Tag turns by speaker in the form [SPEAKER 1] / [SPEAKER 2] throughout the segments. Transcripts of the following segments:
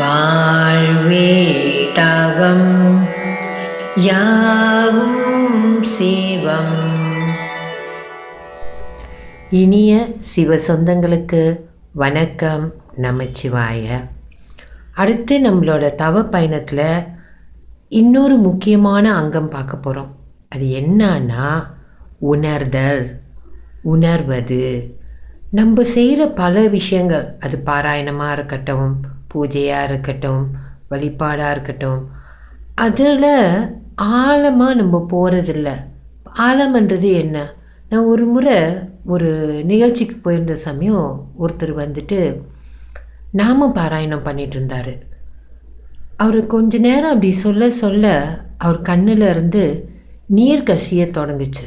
[SPEAKER 1] வாழ்வே தவம் யாவும் சிவம். இனிய சிவ சொந்தங்களுக்கு வணக்கம் நமச்சிவாய. அடுத்து நம்மளோட தவ பயணத்தில் இன்னொரு முக்கியமான அங்கம் பார்க்க போகிறோம் அது என்னன்னா உணர்தல் உணர்வது. நம்ம செய்கிற பல விஷயங்கள் அது பாராயணமாக இருக்கட்டும் பூஜையாக இருக்கட்டும் வழிபாடாக இருக்கட்டும் அதில் ஆழமாக நம்ம போகிறதில்ல ஆழம்ன்றது என்ன? நான் ஒரு முறை ஒரு நிகழ்ச்சிக்கு போயிருந்த சமயம் ஒருத்தர் வந்துட்டு நாம பாராயணம் பண்ணிட்டு இருந்தார். அவர் கொஞ்ச நேரம் அப்படி சொல்ல சொல்ல அவர் கண்ணில் இருந்து நீர் கசிய தொடங்குச்சு.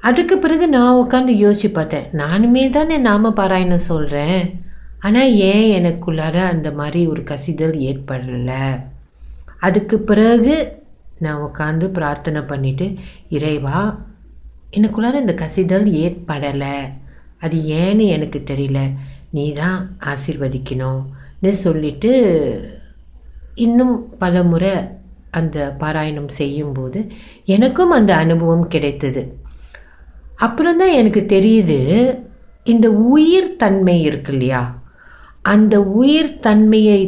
[SPEAKER 1] அதுக்கு பிறகு நான் உட்காந்து யோசிச்சு பார்த்தேன் நானுமே தானே நாம பாராயணம் சொல்கிறேன் ஆனால் ஏன் எனக்குள்ளார அந்த மாதிரி ஒரு கசிதல் ஏற்படலை? அதுக்கு பிறகு நான் உட்காந்து பிரார்த்தனை பண்ணிவிட்டு இறைவா எனக்குள்ளார இந்த கசிதல் ஏற்படலை. அது ஏன்னு எனக்கு தெரியல. நீ தான் ஆசிர்வதிக்கணும்னு சொல்லிட்டு இன்னும் பல முறை அந்த பாராயணம் செய்யும்போது எனக்கும் அந்த அனுபவம் கிடைத்தது. அப்புறம் தான் எனக்கு தெரியுது இந்த உயிர் தன்மை இருக்கு இல்லையா? அந்த உயிர் தன்மையை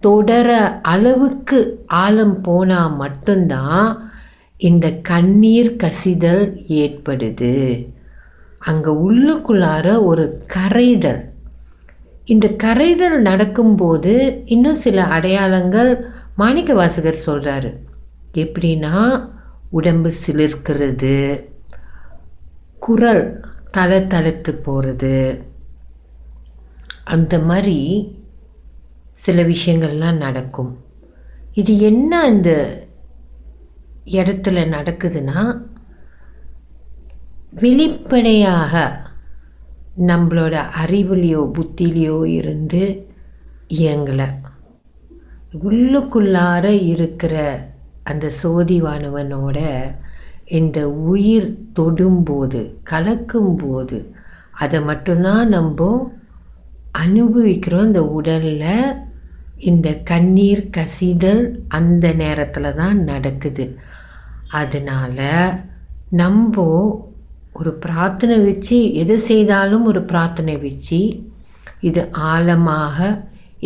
[SPEAKER 1] தொடர அளவுக்கு ஆழம் போனால் மட்டும்தான் இந்த கண்ணீர் கசிதல் ஏற்படுது. அங்கே உள்ளுக்குள்ளார ஒரு கரைதல். இந்த கரைதல் நடக்கும்போது இன்னும் சில அடையாளங்கள் மாணிக்க வாசகர் சொல்கிறாரு எப்படின்னா உடம்பு சிலிர்க்கிறது குரல் தலை தளத்து போகிறது அந்த மாதிரி சில விஷயங்கள்லாம் நடக்கும். இது என்ன அந்த இடத்துல நடக்குதுன்னா வெளிப்படையாக நம்மளோட அறிவுலேயோ புத்திலேயோ இருந்து இயங்கலை. உள்ளுக்குள்ளார இருக்கிற அந்த சோதிவானவனோட இந்த உயிர் தொடும்போது கலக்கும்போது அதை மட்டும்தான் நம்ம அனுபவிக்கிறோம் அந்த உடலில். இந்த கண்ணீர் கசிதல் அந்த நேரத்தில் தான் நடக்குது. அதனால் நம்ம ஒரு பிரார்த்தனை வச்சு எது செய்தாலும் ஒரு பிரார்த்தனை வச்சு இது ஆழமாக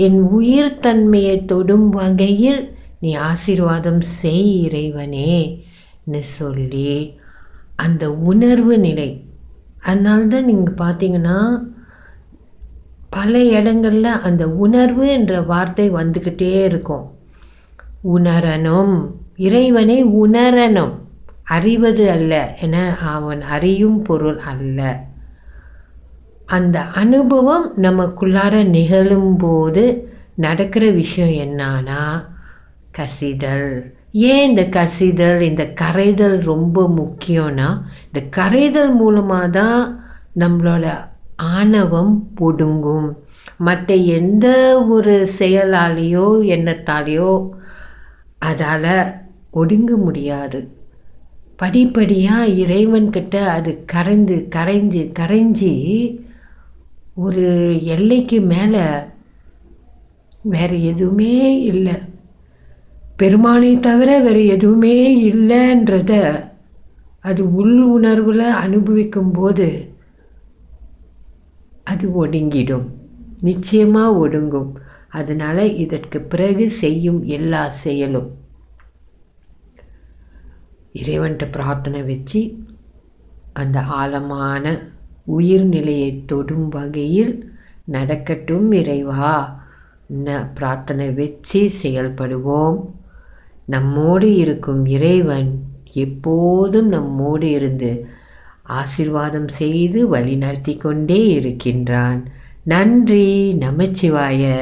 [SPEAKER 1] என் உயிர் தன்மையை தொடும் வகையில் நீ ஆசீர்வாதம் செய் இறைவனேன்னு சொல்லி அந்த உணர்வு நிலை. அதனால்தான் நீங்கள் பார்த்தீங்கன்னா பல இடங்களில் அந்த உணர்வு என்ற வார்த்தை வந்துக்கிட்டே இருக்கும். உணரணும். இறைவனை உணரணும். அறிவது அல்ல என அவன் அறியும் பொருள் அல்ல. அந்த அனுபவம் நமக்குள்ளார நிகழும்போது நடக்கிற விஷயம் என்னன்னா கசிதல். ஏன் இந்த கசிதல் இந்த கரைதல் ரொம்ப முக்கியம்னா இந்த கரைதல் மூலமாக தான் நம்மளோட ஆணவம் ஒடுங்கும் மற்ற எந்த ஒரு செயலாலேயோ எண்ணத்தாலேயோ அதால் ஒடுங்க முடியாது. படிப்படியாக இறைவன்கிட்ட அது கரைந்து கரைஞ்சு கரைஞ்சி ஒரு எல்லைக்கு மேலே வேறு எதுவுமே இல்லை. பெருமானை தவிர வேறு எதுவுமே இல்லைன்றத அது உள் உணர்வில் அனுபவிக்கும் போது அது ஒடுங்கிடும். நிச்சயமாக ஒடுங்கும். அதனால் இதற்கு பிறகு செய்யும் எல்லா செயலும். இறைவன்கிட்ட பிரார்த்தனை வச்சு அந்த ஆழமான உயிர்நிலையை தொடும் வகையில் நடக்கட்டும் இறைவா. பிரார்த்தனை வச்சு செயல்படுவோம். நம்மோடு இருக்கும் இறைவன் எப்போதும் நம்மோடு இருந்து ஆசிர்வாதம் செய்து வழிநடத்தி கொண்டே இருக்கின்றான். நன்றி நமச்சிவாய.